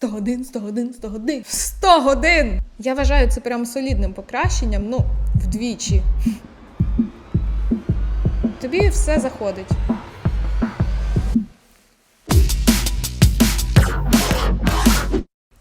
100 годин, 100 годин, 100 годин. 100 годин! Я вважаю це прям солідним покращенням, ну, вдвічі. Тобі все заходить.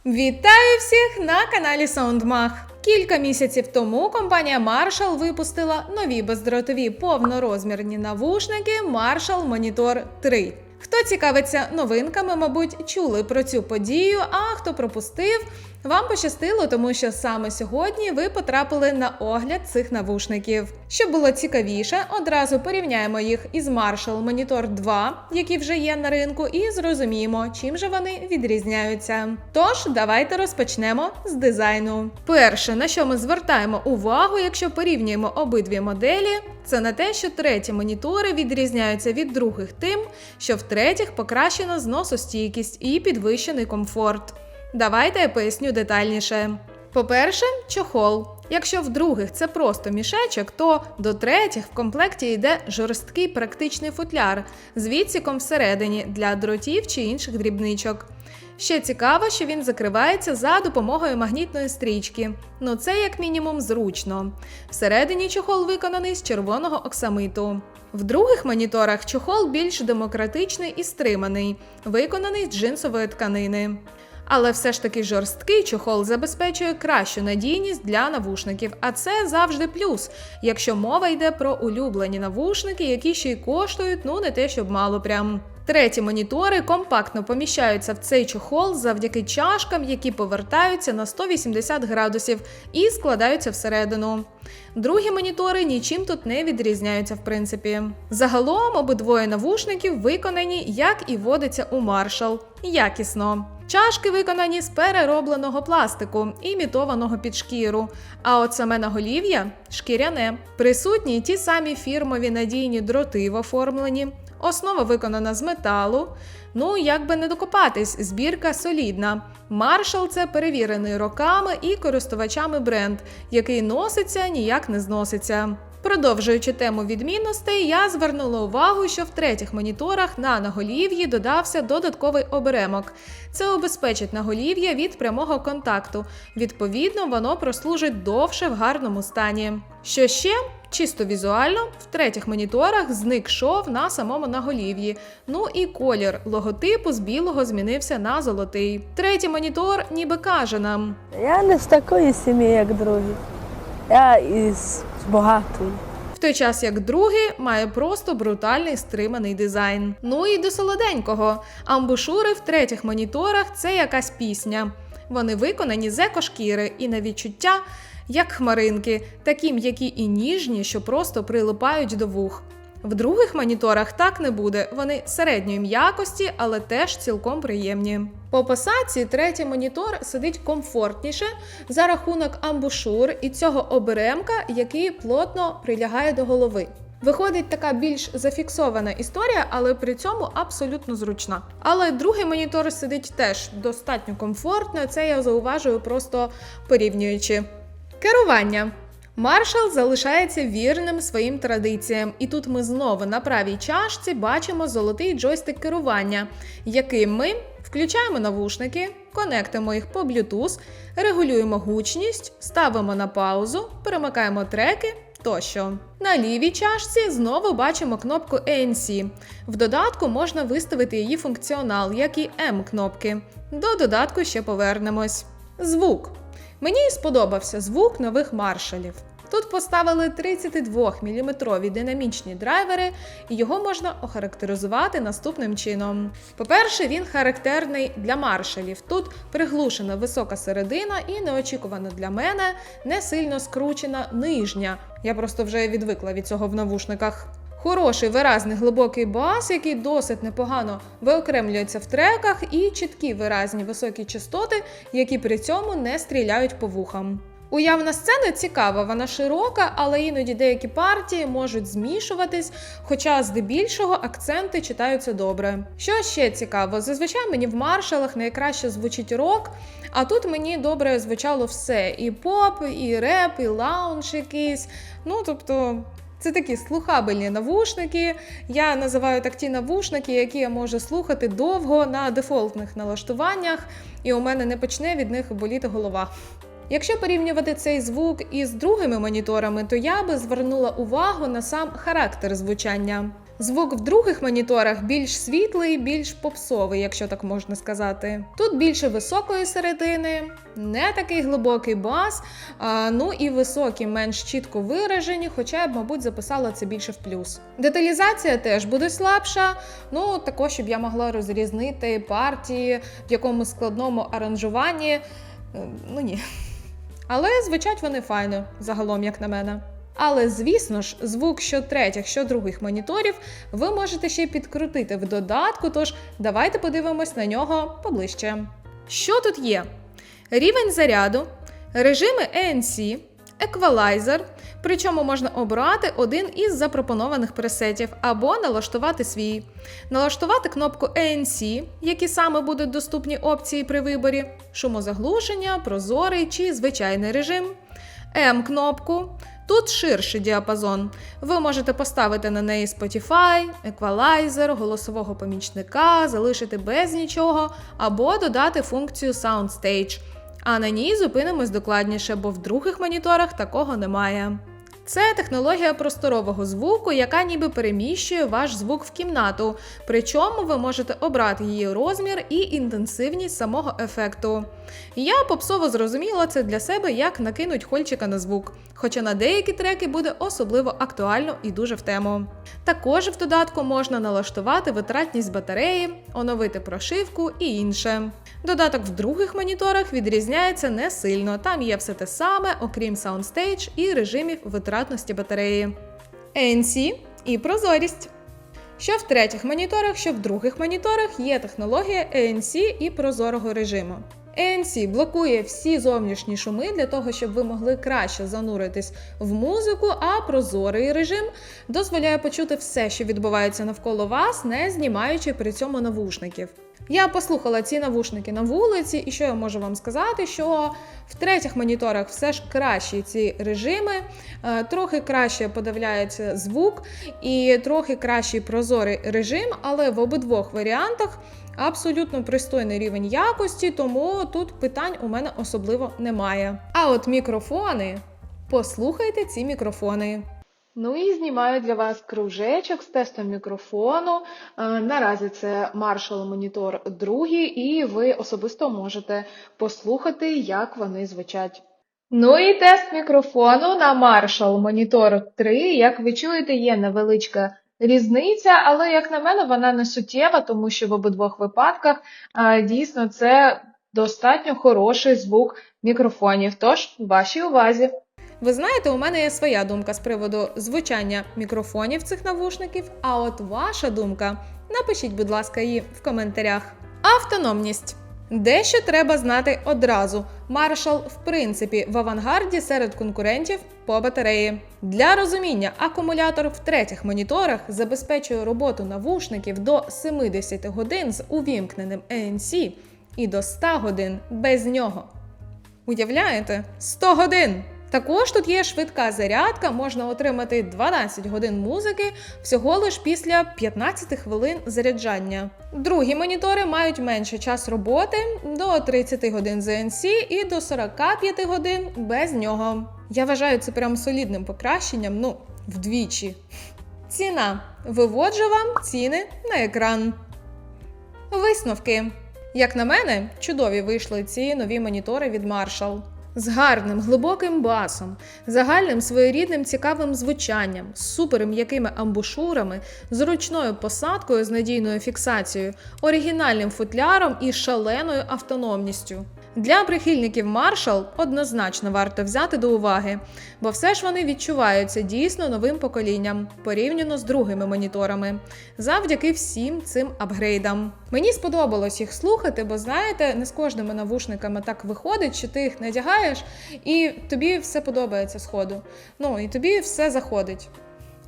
Вітаю всіх на каналі SoundMag. Кілька місяців тому компанія Marshall випустила нові бездротові повнорозмірні навушники Marshall Monitor 3. Хто цікавиться новинками, мабуть, чули про цю подію, а хто пропустив, вам пощастило, тому що саме сьогодні ви потрапили на огляд цих навушників. Щоб було цікавіше, одразу порівняємо їх із Marshall Monitor 2, які вже є на ринку, і зрозуміємо, чим же вони відрізняються. Тож, давайте розпочнемо з дизайну. Перше, на що ми звертаємо увагу, якщо порівнюємо обидві моделі, це на те, що треті монітори відрізняються від других тим, що в третіх покращено зносостійкість і підвищений комфорт. Давайте я поясню детальніше. По-перше, чохол. Якщо в других це просто мішечок, то до третіх в комплекті йде жорсткий практичний футляр з відсіком всередині для дротів чи інших дрібничок. Ще цікаво, що він закривається за допомогою магнітної стрічки. Ну це як мінімум зручно. Всередині чохол виконаний з червоного оксамиту. В других моніторах чохол більш демократичний і стриманий, виконаний з джинсової тканини. Але все ж таки жорсткий чохол забезпечує кращу надійність для навушників, а це завжди плюс, якщо мова йде про улюблені навушники, які ще й коштують, ну не те, щоб мало прям. Треті монітори компактно поміщаються в цей чохол завдяки чашкам, які повертаються на 180 градусів і складаються всередину. Другі монітори нічим тут не відрізняються, в принципі. Загалом обидвоє навушників виконані, як і водиться у Marshall, якісно. Чашки виконані з переробленого пластику, імітованого під шкіру. А от саме наголів'я шкіряне. Присутні ті самі фірмові надійні дроти в оформленні. Основа виконана з металу. Ну, як би не докопатись, збірка солідна. Marshall – це перевірений роками і користувачами бренд, який носиться, ніяк не зноситься. Продовжуючи тему відмінностей, я звернула увагу, що в третіх моніторах на наголів'ї додався додатковий оберемок. Це обезпечить наголів'я від прямого контакту. Відповідно, воно прослужить довше в гарному стані. Що ще? Чисто візуально, в третіх моніторах зник шов на самому наголів'ї. Ну і колір логотипу з білого змінився на золотий. Третій монітор ніби каже нам: Я не з такої сім'ї, як другі. Я із багатої. В той час як другий має просто брутальний стриманий дизайн. Ну і до солоденького. Амбушури в третіх моніторах це якась пісня. Вони виконані з екошкіри і на відчуття, як хмаринки, такі м'які і ніжні, що просто прилипають до вух. В других моніторах так не буде, вони середньої м'якості, але теж цілком приємні. По посадці третій монітор сидить комфортніше за рахунок амбушур і цього оберемка, який плотно прилягає до голови. Виходить така більш зафіксована історія, але при цьому абсолютно зручна. Але другий монітор сидить теж достатньо комфортно. Це я зауважую, просто порівнюючи. Керування. Маршал залишається вірним своїм традиціям, і тут ми знову на правій чашці бачимо золотий джойстик керування, яким ми включаємо навушники, конектимо їх по Bluetooth, регулюємо гучність, ставимо на паузу, перемикаємо треки. Тощо на лівій чашці знову бачимо кнопку ANC. В додатку можна виставити її функціонал, як і М-кнопки. До додатку ще повернемось. Звук. Мені сподобався звук нових маршалів. Тут поставили 32-мм динамічні драйвери, і його можна охарактеризувати наступним чином. По-перше, він характерний для маршалів. Тут приглушена висока середина і неочікувано для мене не сильно скручена нижня. Я просто вже відвикла від цього в навушниках. Хороший виразний глибокий бас, який досить непогано виокремлюється в треках, і чіткі виразні високі частоти, які при цьому не стріляють по вухам. Уявна сцена цікава, вона широка, але іноді деякі партії можуть змішуватись, хоча здебільшого акценти читаються добре. Що ще цікаво, зазвичай мені в маршалах найкраще звучить рок, а тут мені добре звучало все: і поп, і реп, і лаунж якийсь. Ну тобто Це такі слухабельні навушники. Я називаю так ті навушники, які я можу слухати довго на дефолтних налаштуваннях, і у мене не почне від них боліти голова. Якщо порівнювати цей звук із другими моніторами, то я би звернула увагу на сам характер звучання. Звук в других моніторах більш світлий, більш попсовий, якщо так можна сказати. Тут більше високої середини, не такий глибокий бас, а, ну і високі, менш чітко виражені, хоча я б, мабуть, записала це більше в плюс. Деталізація теж буде слабша, ну також, щоб я могла розрізнити партії в якомусь складному аранжуванні. Е, Ну ні. Але звучать вони файно, загалом, як на мене. Але звісно ж, звук що третіх, що других моніторів ви можете ще підкрутити в додатку, тож давайте подивимось на нього поближче. Що тут є? Рівень заряду, режими ANC, еквалайзер, причому можна обрати один із запропонованих пресетів або налаштувати свій, налаштувати кнопку ANC, які саме будуть доступні опції при виборі, шумозаглушення, прозорий чи звичайний режим, М-кнопку. Тут ширший діапазон. Ви можете поставити на неї Spotify, еквалайзер, голосового помічника, залишити без нічого, або додати функцію Soundstage. А на ній зупинимось докладніше, бо в других моніторах такого немає. Це технологія просторового звуку, яка ніби переміщує ваш звук в кімнату. Причому ви можете обрати її розмір і інтенсивність самого ефекту. Я попсово зрозуміла це для себе, як накинуть хольчика на звук, хоча на деякі треки буде особливо актуально і дуже в тему. Також в додатку можна налаштувати витратність батареї, оновити прошивку і інше. Додаток в других моніторах відрізняється не сильно. Там є все те саме, окрім Soundstage і режимів витратності батареї. ANC і прозорість. Що в третіх моніторах, що в других моніторах є технологія ANC і прозорого режиму. ANC блокує всі зовнішні шуми для того, щоб ви могли краще зануритись в музику, а прозорий режим дозволяє почути все, що відбувається навколо вас, не знімаючи при цьому навушників. Я послухала ці навушники на вулиці, і що я можу вам сказати, що в третіх моніторах все ж кращі ці режими, е, трохи краще подавляється звук і трохи кращий прозорий режим, але в обидвох варіантах абсолютно пристойний рівень якості, тому тут питань у мене особливо немає. А от мікрофони, послухайте ці мікрофони. Ну і знімаю для вас кружечок з тестом мікрофону. Е, Наразі це Marshall Monitor 2, і ви особисто можете послухати, як вони звучать. Ну і тест мікрофону на Marshall Monitor 3. Як ви чуєте, є невеличка різниця, але, як на мене, вона не суттєва, тому що в обидвох випадках е, дійсно це достатньо хороший звук мікрофонів. Тож, вашій увазі. Ви знаєте, у мене є своя думка з приводу звучання мікрофонів цих навушників. А от ваша думка, напишіть, будь ласка, її в коментарях. Автономність. Дещо треба знати одразу. Marshall, в принципі, в авангарді серед конкурентів по батареї. Для розуміння, акумулятор в третіх моніторах забезпечує роботу навушників до 70 годин з увімкненим ANC і до 100 годин без нього. Уявляєте? 100 годин! Також тут є швидка зарядка, можна отримати 12 годин музики всього лиш після 15 хвилин заряджання. Другі монітори мають менше час роботи до 30 годин з ANC і до 45 годин без нього. Я вважаю це прям солідним покращенням, ну, вдвічі. Ціна. Виводжу вам ціни на екран. Висновки. Як на мене, чудові вийшли ці нові монітори від Marshall. З гарним глибоким басом, загальним своєрідним цікавим звучанням, з суперм'якими амбушурами, зручною посадкою з надійною фіксацією, оригінальним футляром і шаленою автономністю. Для прихильників Marshall однозначно варто взяти до уваги, бо все ж вони відчуваються дійсно новим поколінням порівняно з другими моніторами, завдяки всім цим апгрейдам. Мені сподобалось їх слухати, бо знаєте, не з кожними навушниками так виходить, що ти їх надягаєш, і тобі все подобається сходу. Ну і тобі все заходить.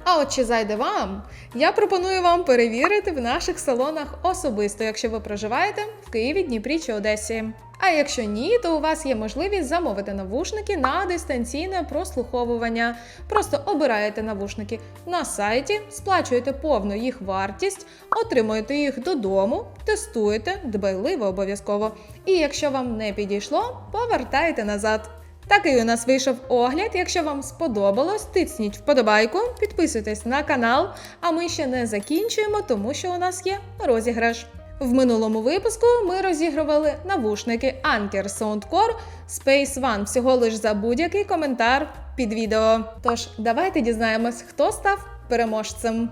А от чи зайде вам, я пропоную вам перевірити в наших салонах особисто, якщо ви проживаєте в Києві, Дніпрі чи Одесі. А якщо ні, то у вас є можливість замовити навушники на дистанційне прослуховування. Просто обираєте навушники на сайті, сплачуєте повну їх вартість, отримуєте їх додому, тестуєте дбайливо обов'язково. І якщо вам не підійшло, повертаєте назад. Такий у нас вийшов огляд. Якщо вам сподобалось, тисніть вподобайку, підписуйтесь на канал. А ми ще не закінчуємо, тому що у нас є розіграш. В минулому випуску ми розігрували навушники Anker Soundcore Space One всього лиш за будь-який коментар під відео. Тож давайте дізнаємось, хто став переможцем.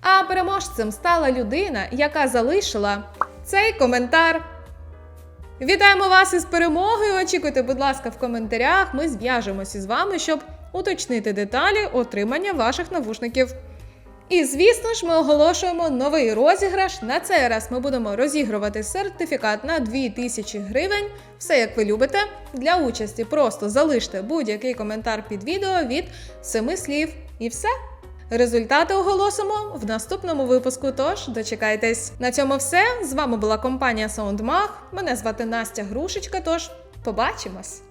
А переможцем стала людина, яка залишила цей коментар. Вітаємо вас із перемогою! Очікуйте, будь ласка, в коментарях. Ми зв'яжемося з вами, щоб уточнити деталі отримання ваших навушників. І звісно ж, ми оголошуємо новий розіграш. На цей раз ми будемо розігрувати сертифікат на 2000 гривень. Все як ви любите. Для участі просто залиште будь-який коментар під відео від семи слів. І все. Результати оголосимо в наступному випуску. Тож дочекайтесь. На цьому все. З вами була компанія SoundMag. Мене звати Настя Грушечка. Тож побачимось!